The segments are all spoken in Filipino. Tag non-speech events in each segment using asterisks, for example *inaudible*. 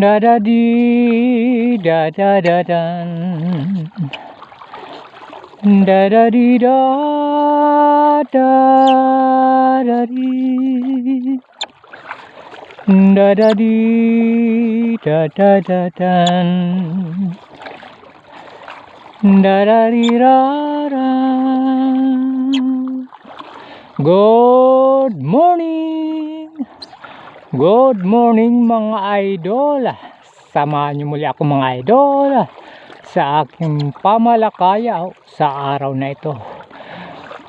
Da da di da da da dan Da da di da da da di. Da da di da da da dan Da da di ra ra. Good morning Good morning mga idol. Samahan niyo muli ako mga idol Sa aking pamalakaya sa araw na ito.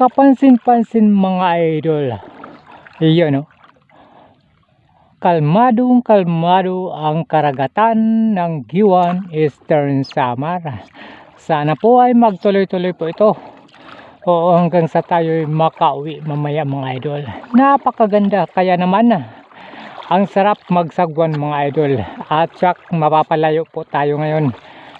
Kapansin-pansin mga idol. Iyon o Kalmadong kalmado ang karagatan ng Giwan Eastern Samar. Sana po ay magtuloy-tuloy po ito. Oo hanggang sa tayo makauwi mamaya mga idol. Napakaganda kaya naman ang sarap magsagwan mga idol. At tsak mapapalayo po tayo ngayon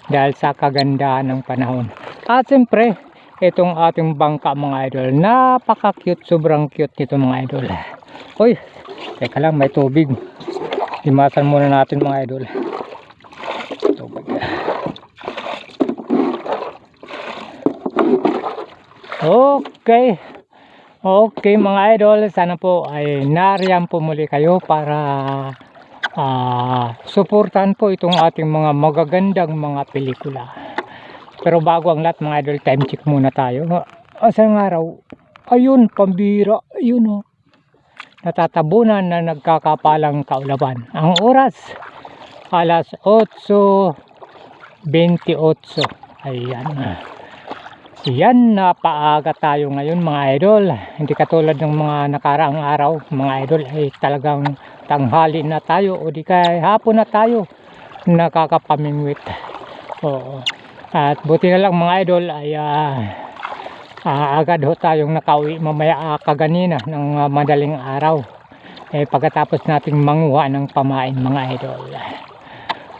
dahil sa kagandahan ng panahon. At siyempre itong ating bangka mga idol. Napaka cute sobrang cute nito mga idol. Uy teka lang may tubig. Limasan muna natin mga idol. Tubig. Okay Okay mga idol, sana po ay nariyan po muli kayo para uh, suportahan po itong ating mga magagandang mga pelikula. Pero bago ang lahat mga idol, time check muna tayo. Asang araw, ayun, pambira, ayun o. Oh. Natatabunan na nagkakapalang kaulaban. Ang oras, alas 8.28. Ayan. Yan, napaaga tayo ngayon mga idol. Hindi katulad ng mga nakaraang araw, mga idol ay talagang tanghali na tayo o di kaya hapon na tayo nakakapamingwit. Oo. At buti na lang mga idol ay uh, uh, ho tayong nakauwi mamaya uh, kaganina ng uh, madaling araw. Eh, pagkatapos nating manguha ng pamain mga idol.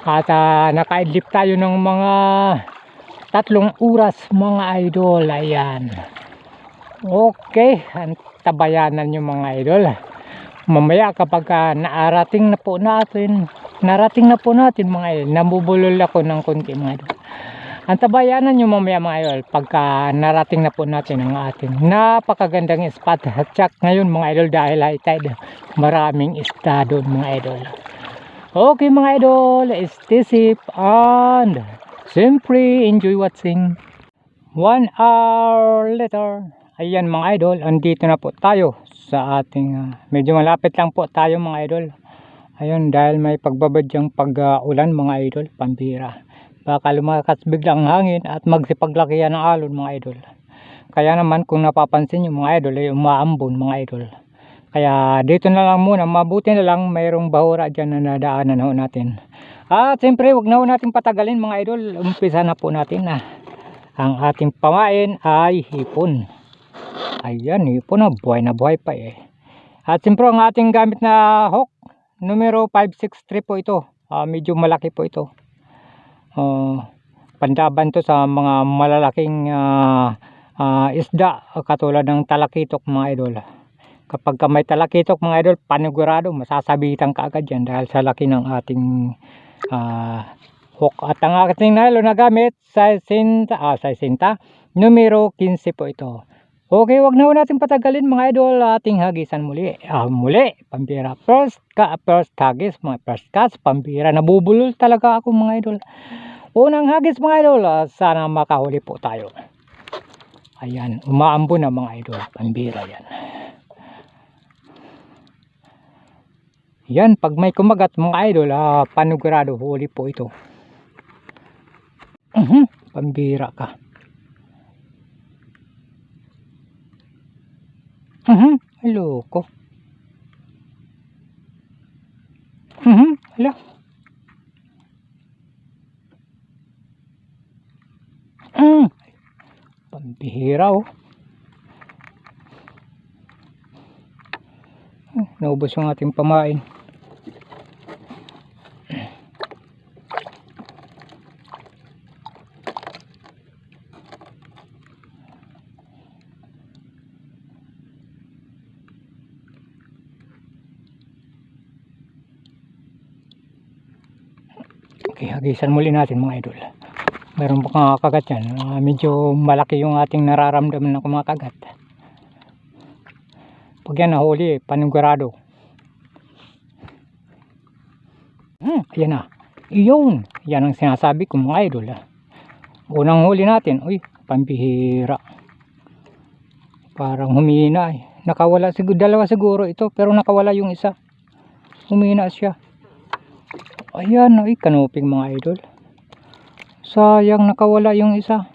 At uh, nakaidlip tayo ng mga tatlong oras mga idol ayan. Okay tabayanan nyo mga idol. Mamaya kapag uh, naarating na po natin narating na po natin mga idol nabubulol ako ng konti mga idol. Ang tabayanan nyo mamaya mga idol pagka narating na po natin ang ating napakagandang spot. At check ngayon mga idol dahil high tide maraming isda doon mga idol. Okay mga idol stay safe and Siyempre, enjoy watching. One hour later. Ayan mga idol, andito na po tayo sa ating, uh, medyo malapit lang po tayo mga idol. Ayun, dahil may pagbabadyang pag-ulan uh, mga idol, pambira. Baka lumakas biglang hangin at magsipaglaki yan ng alon mga idol. Kaya naman kung napapansin nyo mga idol, ay umaambon mga idol. Kaya dito na lang muna, mabuti na lang mayroong bahura dyan na nadaanan ho natin. At siyempre wag na natin patagalin mga idol. Umpisa na po natin na. Ang ating pamain ay hipon. Ayan, hipon na buhay na buhay pa eh. At siyempre ang ating gamit na hook, numero 563 po ito. Uh, medyo malaki po ito. Uh, pandaban to sa mga malalaking uh, uh, isda katulad ng talakitok mga idol. Kapag may talakitok mga idol, panigurado, masasabitan ka agad yan dahil sa laki ng ating uh, hook at ang ating nylon na gamit size sinta, ah, size sinta numero 15 po ito. Okay wag na natin patagalin mga idol ating hagisan muli. Ah, muli pambira first ka first hagis mga first cast pambira nabubulol talaga ako mga idol. Unang hagis mga idol ah, sana makahuli po tayo. Ayan umaambo na mga idol pambira yan Yan, pag may kumagat mga idol, ah, panugurado huli po ito. Uh -huh, pambira ka. Uh -huh, hello ko. Uh -huh, hello. Uh, pambihira oh. Naubos yung ating pamain Okay, hagisan muli natin mga idol. Meron pa mga kagat yan. Ah, medyo malaki yung ating nararamdaman ng mga kagat. Pag yan nahuli, panigurado. Hmm, ayan na. Iyon. Yan ang sinasabi ko mga idol. ah. Unang huli natin, uy, pambihira. Parang humina eh. Nakawala siguro, dalawa siguro ito, pero nakawala yung isa. Humina siya. Ayan, ay kanuping mga idol. Sayang nakawala yung isa.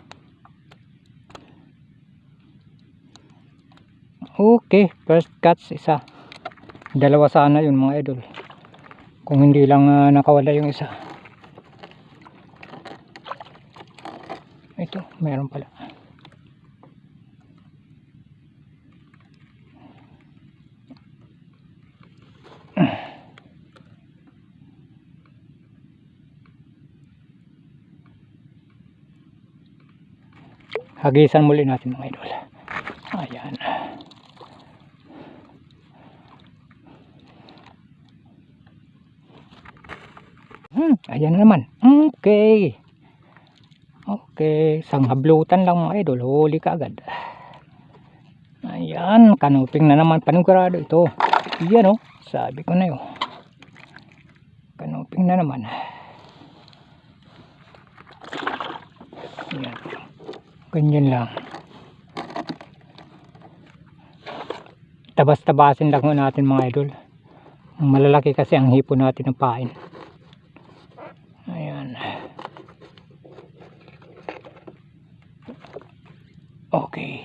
Okay, first catch isa. Dalawa sana yun mga idol. Kung hindi lang ah, nakawala yung isa. Ito, meron pala. Hagisan muli natin mga idol. Ayan. Hmm, ayan na naman. Okay. Okay, sanghablutan lang mga idol. Huli ka agad. Ayan, kanuping na naman panigurado ito. Yan oh, sabi ko na yun. Kanuping na naman. Ayan. Ganyan lang. Tabas-tabasin lang natin mga idol. Malalaki kasi ang hipo natin ng pain. Ayan. Okay.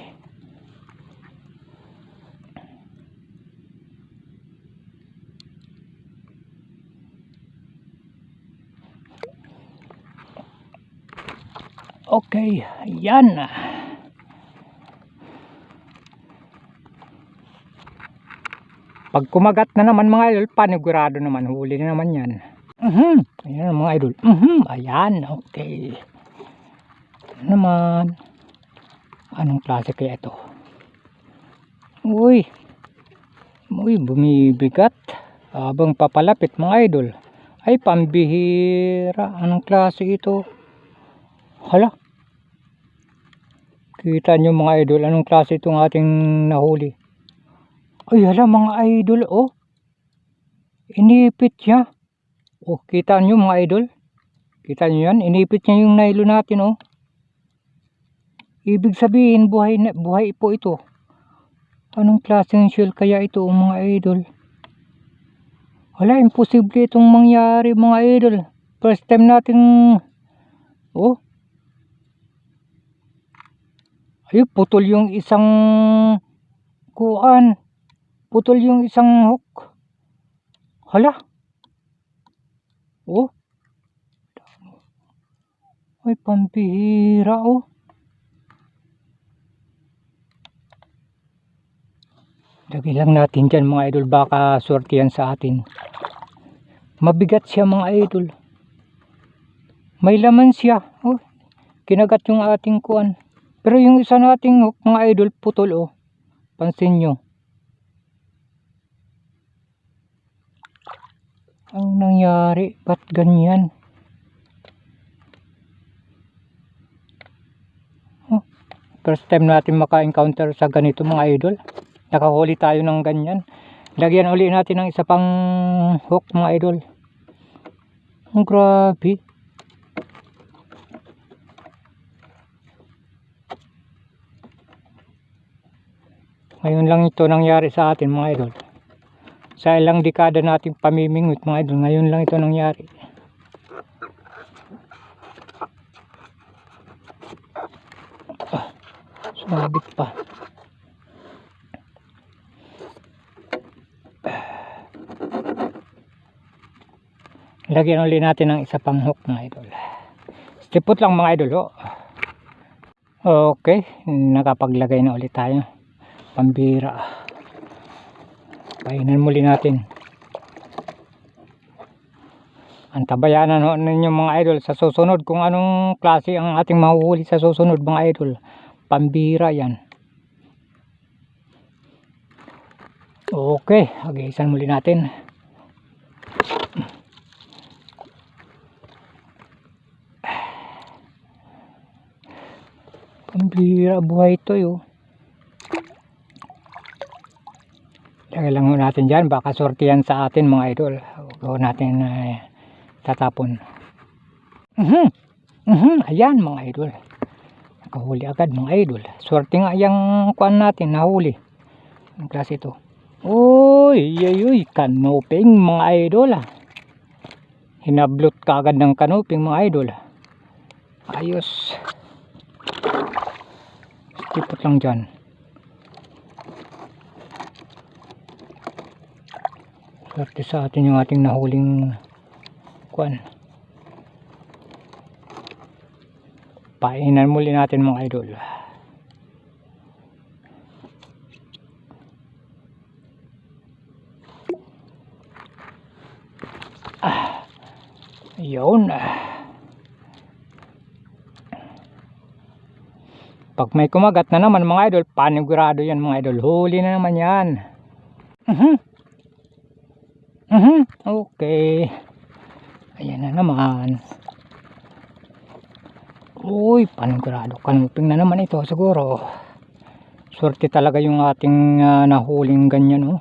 Okay, yan. Pag kumagat na naman mga idol, panigurado naman, huli na naman yan. Mhm, ayan mga idol. Mhm, ayan, okay. Ano naman? Anong klase kaya ito? Uy, uy, bumibigat. Habang papalapit mga idol. Ay, pambihira. Anong klase ito? Hala. Kita nyo mga idol, anong klase itong ating nahuli? Ay, hala mga idol, oh. Inipit siya. Oh, kita nyo mga idol? Kita nyo yan? Inipit niya yung nailo natin, oh. Ibig sabihin, buhay, na, buhay po ito. Anong klaseng shell kaya ito, oh, mga idol? Wala, imposible itong mangyari, mga idol. First time nating... Oh, ay putol yung isang kuan. Putol yung isang hook. Hala. Oh. Ay pampihira oh. Lagay lang natin dyan mga idol. Baka swerte yan sa atin. Mabigat siya mga idol. May laman siya. Oh. Kinagat yung ating kuan pero yung isa nating mga idol, putol oh. Pansin nyo. Ang nangyari? Ba't ganyan? Oh, first time natin maka-encounter sa ganito mga idol. Nakahuli tayo ng ganyan. Lagyan uli natin ng isa pang hook mga idol. Ang grabe. Ngayon lang ito nangyari sa atin mga idol. Sa ilang dekada nating pamimingot mga idol, ngayon lang ito nangyari. Ah, sumabit pa. Lagyan ulit natin ng isa pang hook mga idol. Stipot lang mga idol. Oh. Okay, nakapaglagay na ulit tayo pambira. Painan muli natin. Antabayanan ho ninyo mga idol sa susunod kung anong klase ang ating mahuhuli sa susunod mga idol. Pambira yan. Okay agisan muli natin. Pambira buhay ito yun Lagay lang natin dyan. Baka sortihan sa atin mga idol. Huwag natin eh, tatapon. Mhm. Mhm. Ayan mga idol. Nakahuli agad mga idol. Swerte nga yung kuan natin nahuli. Ang klase ito. Uy, uy, uy, kanoping mga idol ah. Hinablot ka agad ng kanoping mga idol. Ayos. Tipot lang dyan. Swerte sa atin yung ating nahuling kuan. Painan muli natin mga idol. Ah, yun. Pag may kumagat na naman mga idol, panigurado yan mga idol. Huli na naman yan. Mhm. Mhm. Okay. Ayan na naman. Uy, panigurado. Kanuping na naman ito siguro. Swerte talaga yung ating ah, nahuling ganyan oh.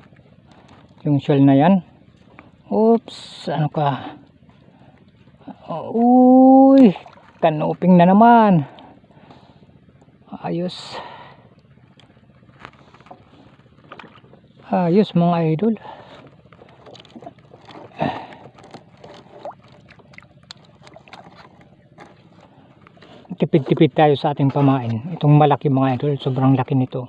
Yung shell na yan. Oops, ano ka? Uy, kanuping na naman. Ayos. Ayos mga idol. Tipid-tipid tayo sa ating pamain. Itong malaki mga idol, sobrang laki nito.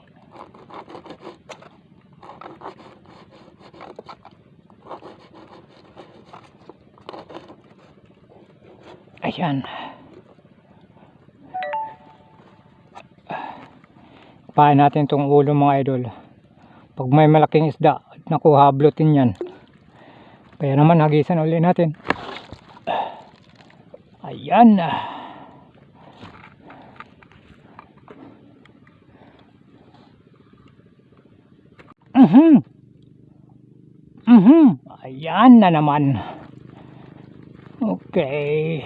Ayan. Pain natin itong ulo mga idol. Pag may malaking isda, naku hablutin yan. Kaya naman hagisan uli natin. Ayan. Mhm. Mhm. Ayan na naman. Okay.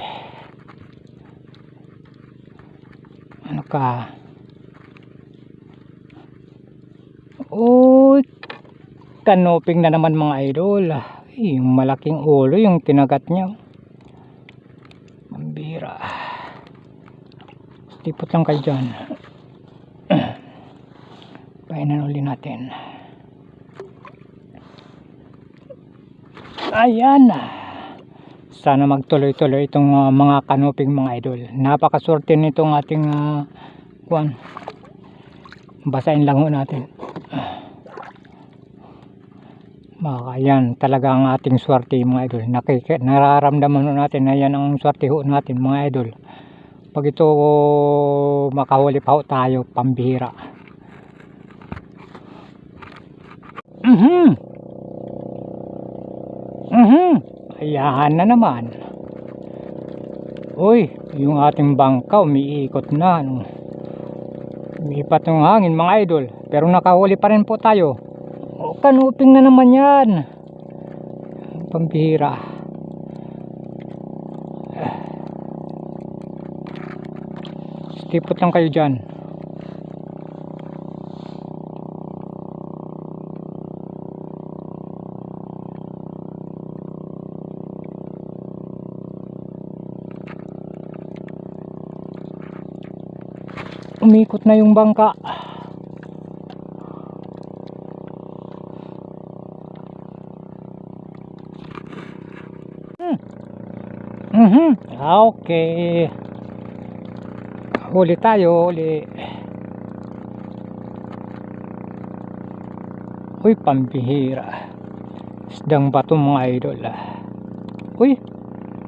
Ano ka? Uy, kanoping na naman mga idol. Ay, yung malaking ulo yung kinagat niya. Mambira. Tipot lang kayo dyan. *clears throat* Painan uli natin. Ayan. Sana magtuloy-tuloy itong ah, mga kanoping mga idol. Napakaswerte nitong ating uh, kuan. Basahin lang ho natin. Baka yan talaga ang ating swerte mga idol. Nakik nararamdaman natin na yan ang swerte ho natin mga idol. Pag ito makahuli pa tayo, pambihira. Mhm. Mhm. Ayan na naman. Uy, yung ating bangka umiikot na. Umiipat yung hangin mga idol. Pero nakahuli pa rin po tayo. O, kanuping na naman yan. Pambihira. Stipot lang kayo dyan. Umikot na yung bangka. Hmm. Mhm. Okay. Huli tayo, huli. Uy, pambihira. Isdang bato mga idol. ah. Uy,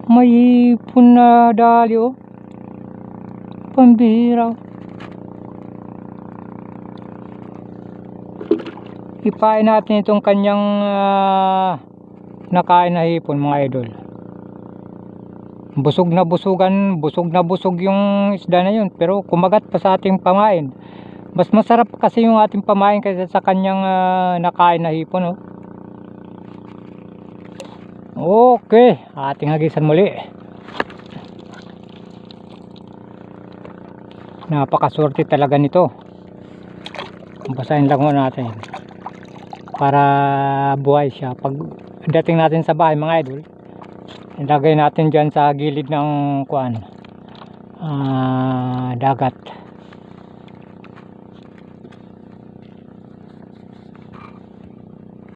may ipon na oh. Pambihira. Ipain natin itong kanyang ah, nakain na hipon mga idol. Busog na busugan, busog na busog yung isda na yun. Pero kumagat pa sa ating pamain. Mas masarap kasi yung ating pamain kaysa sa kanyang ah, nakain na hipon. Oh. Okay, ating hagisan muli. napakaswerte talaga nito basahin lang ho natin para buhay siya. Pag dating natin sa bahay mga idol ilagay natin dyan sa gilid ng kuan ah, dagat.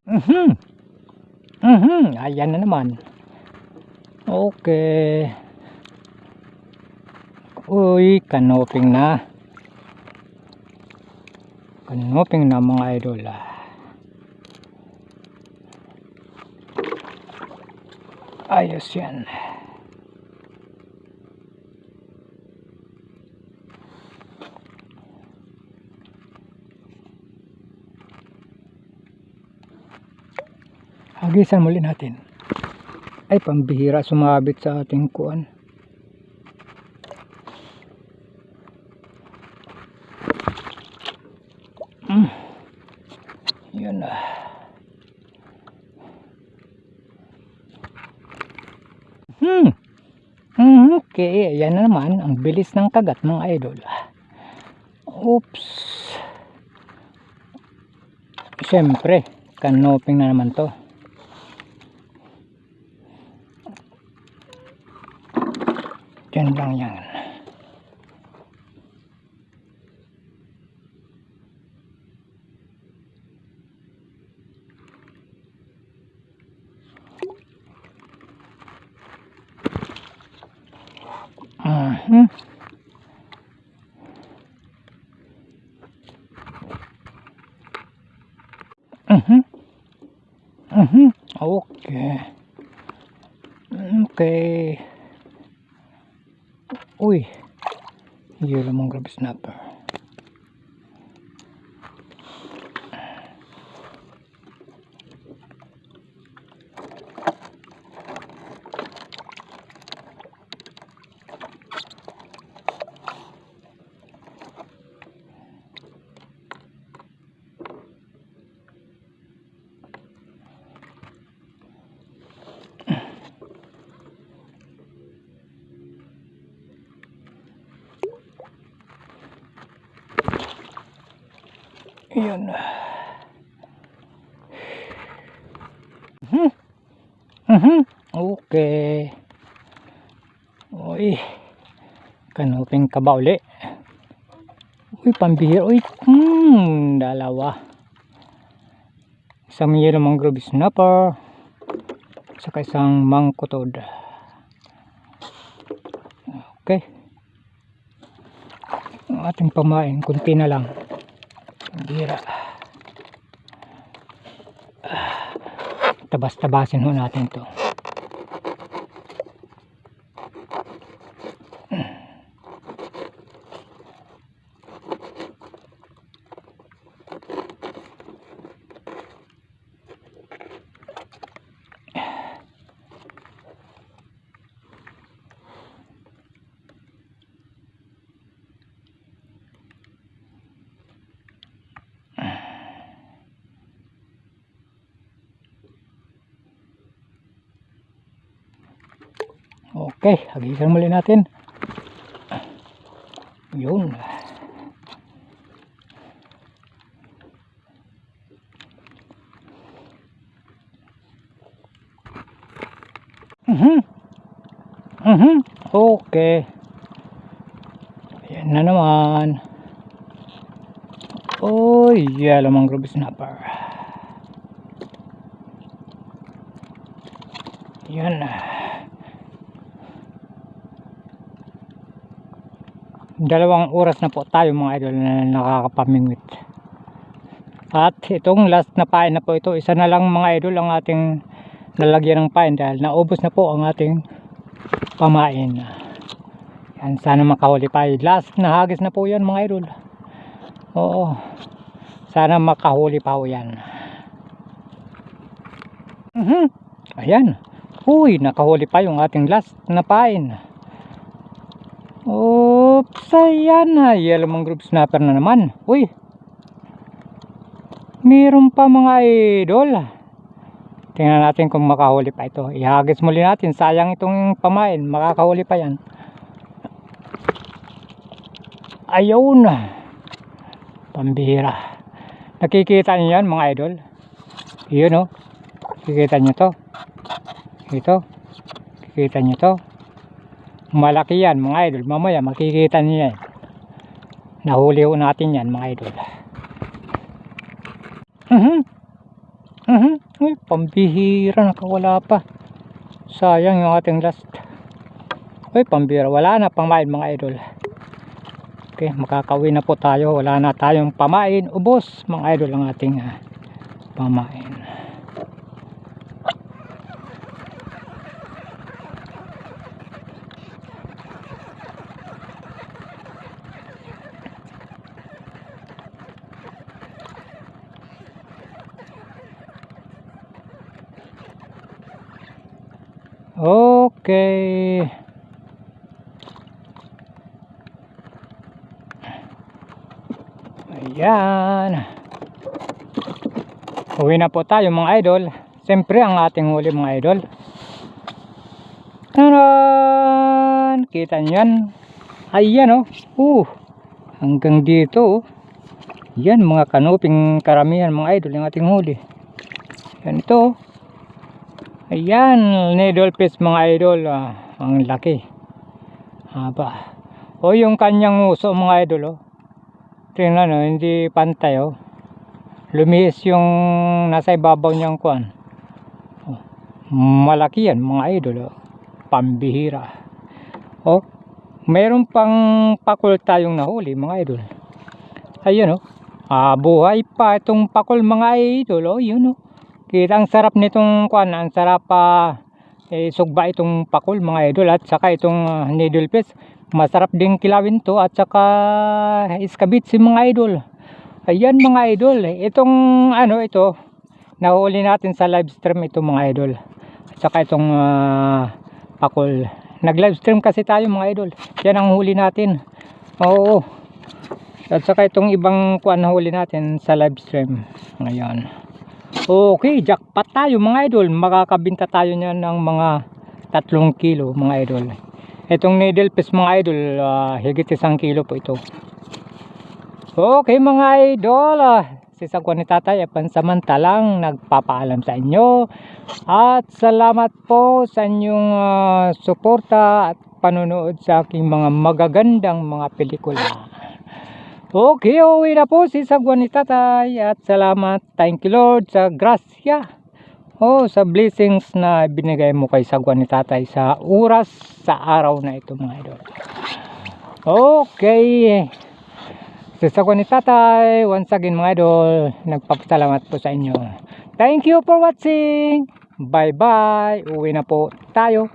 Mhm mhm ayan na naman. Okay. Uy kanoping na. Kanoping na mga idol ah. Ayos yan. Hagisan muli natin. Ay pambihira sumabit sa ating kuan Mm. Yun na. Hmm. Hmm, okay, yan na naman ang bilis ng kagat ng idol. Oops. Siyempre, kanoping na naman to. Diyan lang yan. Mhm. Mhm. Mhm. Okay. Okay. Uy. Yellow mangrove snapper. Yun. Mhm. Mhm. Okay. Uy. Kanuping ka ba uli? Uy, pambihir. Uy, hmm, dalawa. Isang yellow mangrove snapper. Saka isang mangkutod. Okay. Ang ating pamain, kunti na lang. Bira. Tabas-tabasin ho natin to. Okay, hagisan muli natin. Yun. Mhm. Mhm. Okay. Yan na naman. Oh, yellow mangrove snapper. Yan. Dalawang oras na po tayo mga idol na nakakapamingwit. At itong last na pain na po ito isa na lang mga idol ang ating lalagyan ng pain dahil naubos na po ang ating pamain. Yan sana makahuli pa. Last na hagis na po yan mga idol. Oo. Sana makahuli pa po yan. Mhm. Ayan. Uy nakahuli pa yung ating last na pain Oops, ayan na. Yellow mangrove snapper na naman. Uy. Meron pa mga idol. Tingnan natin kung makahuli pa ito. Ihagis muli natin. Sayang itong pamain. Makakahuli pa yan. Ayun. Pambihira. Nakikita niyo yan mga idol? Yun oh. Kikita niyo to? Ito. Kikita niyo to? Malaki yan mga idol. Mamaya makikita niyo yan. Nahuli ho natin yan mga idol. Mhm. Mhm. Uy, pambihira nakawala pa. Sayang yung ating last. Uy, pambihira. Wala na pamain mga idol. Okay, makakauwi na po tayo. Wala na tayong pamain. Ubos mga idol ang ating ah, pamain. Okay. Ayan. Uwi na po tayo mga idol. Siyempre ang ating huli mga idol. Taran! Kita nyo yan. Ayan oh. Uh, hanggang dito oh. Yan mga kanuping karamihan mga idol yung ating huli. Yan ito oh. Ayan, needle fish mga idol. Ah, ang laki. Haba. O yung kanyang uso mga idol oh. Tingnan oh, hindi pantay oh. Lumihis yung nasa ibabaw niyang kuan. Malaki yan mga idol oh. Pambihira. Oh, mayroon pang pakul tayong nahuli mga idol. Ayun oh. Ah, buhay pa itong pakul mga idol oh, yun oh. Kita ang sarap nitong kuan, ang sarap pa eh, sugba itong pakul mga idol at saka itong ah, needle fish. Masarap din kilawin to at saka iskabit si mga idol. Ayan mga idol, itong ano ito, nahuli natin sa live stream ito mga idol. At saka itong ah, pakul. Nag live stream kasi tayo mga idol. Yan ang huli natin. Oo. At saka itong ibang kuan huli natin sa live stream. Ngayon. Okay, jackpot tayo mga idol. Makakabinta tayo niyan ng mga 3 kilo mga idol. Itong needle fish mga idol, ah, higit isang kilo po ito. Okay mga idol, ah, si Sagwan ni Tatay ay pansamantalang nagpapaalam sa inyo. At salamat po sa inyong ah, suporta at panonood sa aking mga magagandang mga pelikula. Okay, uwi na po si Sagwan ni Tatay at salamat. Thank you Lord sa grasya. Oh, sa blessings na binigay mo kay Sagwan ni Tatay sa oras sa araw na ito mga idol. Okay. Si Sagwan ni Tatay, once again mga idol, nagpapasalamat po sa inyo. Thank you for watching. Bye bye. Uwi na po tayo.